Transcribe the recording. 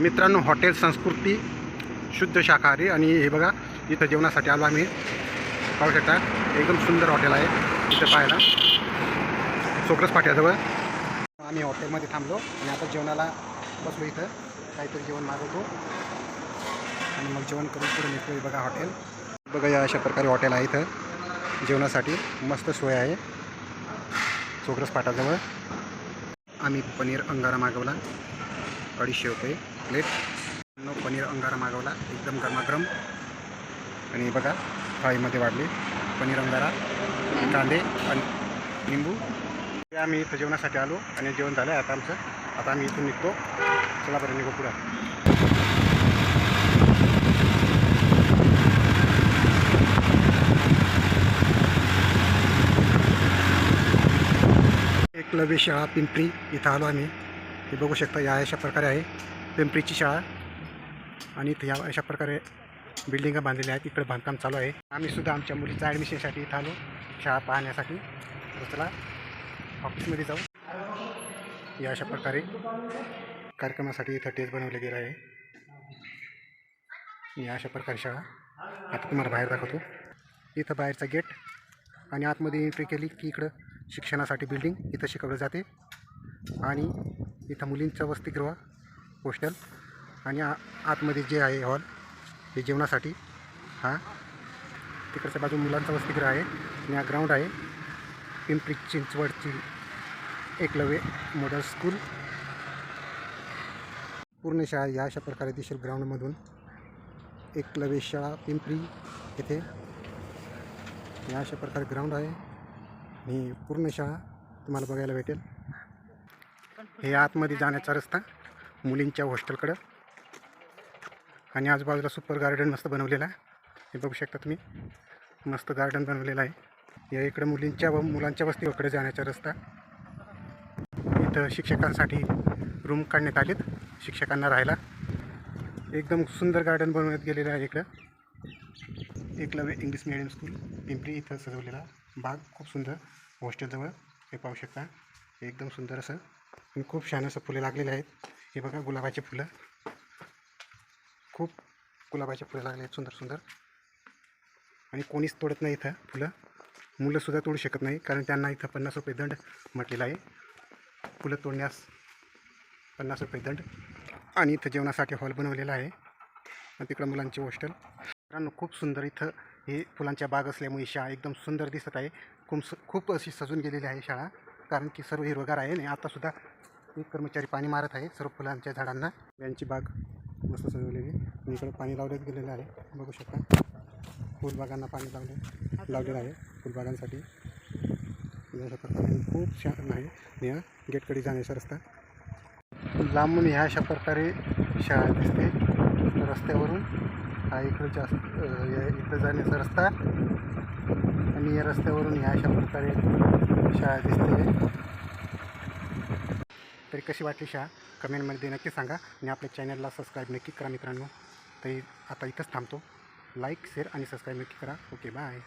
मित्रांनो हॉटेल संस्कृती शुद्ध शाकाहारी आणि हे बघा इथं जेवणासाठी आलो आम्ही. पाहू शकता एकदम सुंदर हॉटेल आहे. इथं पाहायला. चोक्रस पाट्याजवळ. आम्ही हॉटेलमध्ये थांबलो आणि आता जेवणाला बसलो इथं. काहीतरी जेवण मागवतो. आणि मग जेवण करून पुढे निघतो हे बघा हॉटेल. बघा या अशा प्रकारे हॉटेल आहे इथं. जेवणासाठी मस्त सोय आहे. चोकरस पाटाजवळ आम्ही पनीर अंगारा मागवला. अडीचशे रुपये प्लेट. नो पनीर अंगारा मागवला एकदम गरमागरम. आणि बघा थाळीमध्ये वाढले. पनीर अंगारा कांदे आणि लिंबू. हे आम्ही इथं जेवणासाठी आलो आणि जेवण झालं. आहे आता आमचं आता आम्ही इथून निघतो. चला बरं निघू पुढं. एकलव्य शाळा पिंपरी इथं आलो आम्ही. हे बघू शकता या अशा प्रकारे आहे. पिंपरीची शाळा आणि इथं या अशा प्रकारे बिल्डिंगा बांधलेल्या आहेत. इकडे बांधकाम चालू आहे. आम्ही सुद्धा आमच्या मुलीच्या ॲडमिशनसाठी इथं आलो शाळा पाहण्यासाठी. तर ऑफिसमध्ये जाऊ. या अशा प्रकारे कार्यक्रमासाठी इथं टेस्ट बनवले गेलं आहे. या अशा प्रकारे शाळा. आता तुम्हाला बाहेर दाखवतो. इथं बाहेरचा गेट आणि आतमध्ये एंट्री केली की इकडं शिक्षणासाठी बिल्डिंग इथं शिकवलं जाते. आणि इथं मुलींचं वसतिगृह हॉस्टेल आणि आ आतमध्ये जे आहे हॉल हे जेवणासाठी हा. तिकडच्या बाजू मुलांचा वसतिगृह आहे आणि हा ग्राउंड आहे. पिंपरी चिंचवडची एकलव्य मॉडल स्कूल पूर्ण शाळा या अशा प्रकारे दिसेल ग्राउंडमधून एकलव्य शाळा पिंपरी येथे. या अशा प्रकारे ग्राउंड आहे. आणि पूर्ण शाळा तुम्हाला बघायला भेटेल. हे आतमध्ये जाण्याचा रस्ता मुलींच्या हॉस्टेलकडं. आणि आजूबाजूला सुपर गार्डन मस्त बनवलेलं आहे. हे बघू शकता तुम्ही. मस्त गार्डन बनवलेलं आहे. या इकडं मुलींच्या व मुलांच्या वस्तीकडे जाण्याचा रस्ता. इथं शिक्षकांसाठी रूम काढण्यात आलेत. शिक्षकांना राहायला. एकदम सुंदर गार्डन बनवण्यात गेलेलं आहे इकडं. Eklavya English medium school. Pimpri इथं सजवलेला बाग. खूप सुंदर. हॉस्टेलजवळ. हे पाहू शकता. एकदम सुंदर असं. आणि खूप छान असं फुलं लागलेले आहेत. हे बघा गुलाबाचे फुलं. खूप गुलाबाचे फुलं लागले आहेत सुंदर सुंदर. आणि कोणीच तोडत नाही इथं फुलं. मुलंसुद्धा तोडू शकत नाही कारण त्यांना इथं पन्नास रुपये दंड म्हटलेला आहे. फुलं तोडण्यास पन्नास रुपये दंड. आणि इथं जेवणासाठी हॉल बनवलेला आहे. आणि तिकडं मुलांचे हॉस्टेल. मित्रांनो खूप सुंदर इथं हे फुलांच्या बाग असल्यामुळे शाळा एकदम सुंदर दिसत आहे. खूप स खूप अशी सजून गेलेली आहे शाळा. कारण की सर्व हिरवगार आहे आणि आतासुद्धा एक कर्मचारी पाणी मारत आहे सर्व फुलांच्या झाडांना. यांची बाग मस्त सजवलेली मी इकडे पाणी लावलेच गेलेलं आहे. बघू शकता. फुलबागांना पाणी लावले लावलेलं आहे फुलबागांसाठी अशा प्रकारे खूप छान आहे. आणि या गेटकडे जाण्याचा रस्ता. लांबून ह्या अशा प्रकारे शाळा दिसते. रस्त्यावरून हा इकडं जास्त अ, या इकडं जाण्याचा रस्ता. आणि या रस्त्यावरून ह्या अशा प्रकारे शाळा दिसते. तरी कशी वाटली शाळा? कमेंटमध्ये नक्की सांगा आणि आपल्या चॅनलला सबस्क्राईब नक्की करा मित्रांनो. तरी आता इथंच थांबतो. लाईक शेअर आणि सबस्क्राईब नक्की करा. Okay bye.